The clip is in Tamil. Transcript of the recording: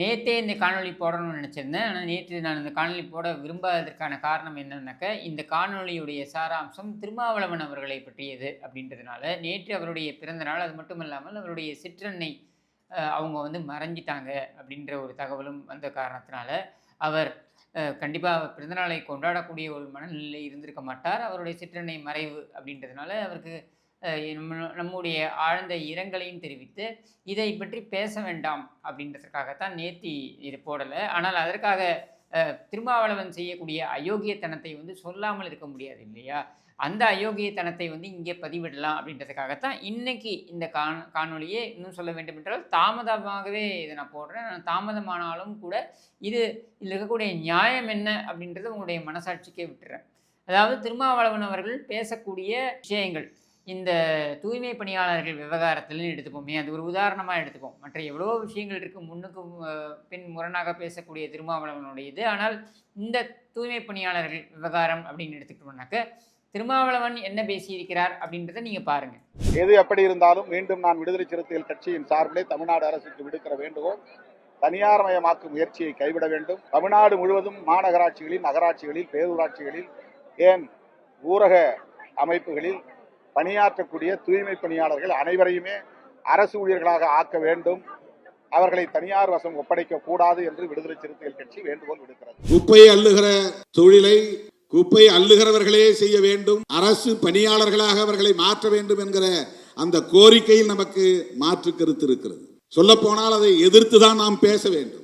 நேற்றே இந்த காணொளி போடணும்னு நினச்சிருந்தேன். ஆனால் நேற்று நான் இந்த காணொளி போட விரும்பாததற்கான காரணம் என்னன்னாக்க இந்த காணொளியுடைய சாராம்சம் திருமாவளவன் அவர்களை பற்றியது அப்படின்றதுனால நேற்று அவருடைய பிறந்த நாள். அது மட்டும் இல்லாமல் அவருடைய சிற்றன்னை அவங்க வந்து மறைஞ்சிட்டாங்க அப்படின்ற ஒரு தகவலும் வந்த காரணத்தினால அவர் கண்டிப்பாக பிறந்தநாளை கொண்டாடக்கூடிய ஒரு மனநிலை இருந்திருக்க மாட்டார். அவருடைய சிற்றன்னை மறைவு அப்படின்றதுனால அவருக்கு நம்முடைய ஆழ்ந்த இரங்கலையும் தெரிவித்து இதை பற்றி பேச வேண்டாம் அப்படின்றதுக்காகத்தான் நேத்தி இது போடலை. ஆனால் அதற்காக திருமாவளவன் செய்யக்கூடிய அயோக்கியத்தனத்தை வந்து சொல்லாமல் இருக்க முடியாது இல்லையா? அந்த அயோக்கியத்தனத்தை வந்து இங்கே பதிவிடலாம் அப்படின்றதுக்காகத்தான் இன்னைக்கு இந்த காண காணொலியே இன்னும் சொல்ல வேண்டும் என்றால் தாமதமாகவே இதை நான் போடுறேன். நான் தாமதமானாலும் கூட இது இதில் இருக்கக்கூடிய நியாயம் என்ன அப்படின்றத உங்களுடைய மனசாட்சிக்கே விட்டுறேன். அதாவது திருமாவளவன் அவர்கள் பேசக்கூடிய விஷயங்கள் இந்த தூய்மை பணியாளர்கள் விவகாரத்தில்னு எடுத்துப்போமே. அது ஒரு உதாரணமாக எடுத்துப்போம். மற்ற எவ்வளோ விஷயங்கள் இருக்குது முன்னுக்கு பின் முரணாக பேசக்கூடிய திருமாவளவனுடைய இது ஆனால் இந்த தூய்மை பணியாளர்கள் விவகாரம் அப்படின்னு எடுத்துக்கிட்டோம்னாக்க திருமாவளவன் என்ன பேசியிருக்கிறார் அப்படின்றத நீங்கள் பாருங்கள் எது எப்படி இருந்தாலும் மீண்டும் நான் விடுதலை சிறுத்தைகள் கட்சியின் சார்பிலே தமிழ்நாடு அரசுக்கு விடுக்கிற வேண்டுகோள் தனியார்மயமாக்கும் முயற்சியை கைவிட வேண்டும். தமிழ்நாடு முழுவதும் மாநகராட்சிகளில் நகராட்சிகளில் பேரூராட்சிகளில் ஏன் ஊரக அமைப்புகளில் பணியாற்றக்கூடிய தூய்மை பணியாளர்கள் அனைவரையுமே அரசு ஊழியர்களாக ஆக்க வேண்டும். அவர்களை தனியார் வசம் ஒப்படைக்க கூடாது என்று விடுதலை சிறுத்தைகள் கட்சி வேண்டுகோள் விடுக்கிறது. குப்பை அள்ளுகிற தொழிலை குப்பை அள்ளுகிறவர்களே செய்ய வேண்டும். அரசு பணியாளர்களாக அவர்களை மாற்ற வேண்டும் என்கிற அந்த கோரிக்கையில் நமக்கு மாற்று கருத்து இருக்கிறது. சொல்ல போனால் அதை எதிர்த்து தான் நாம் பேச வேண்டும்.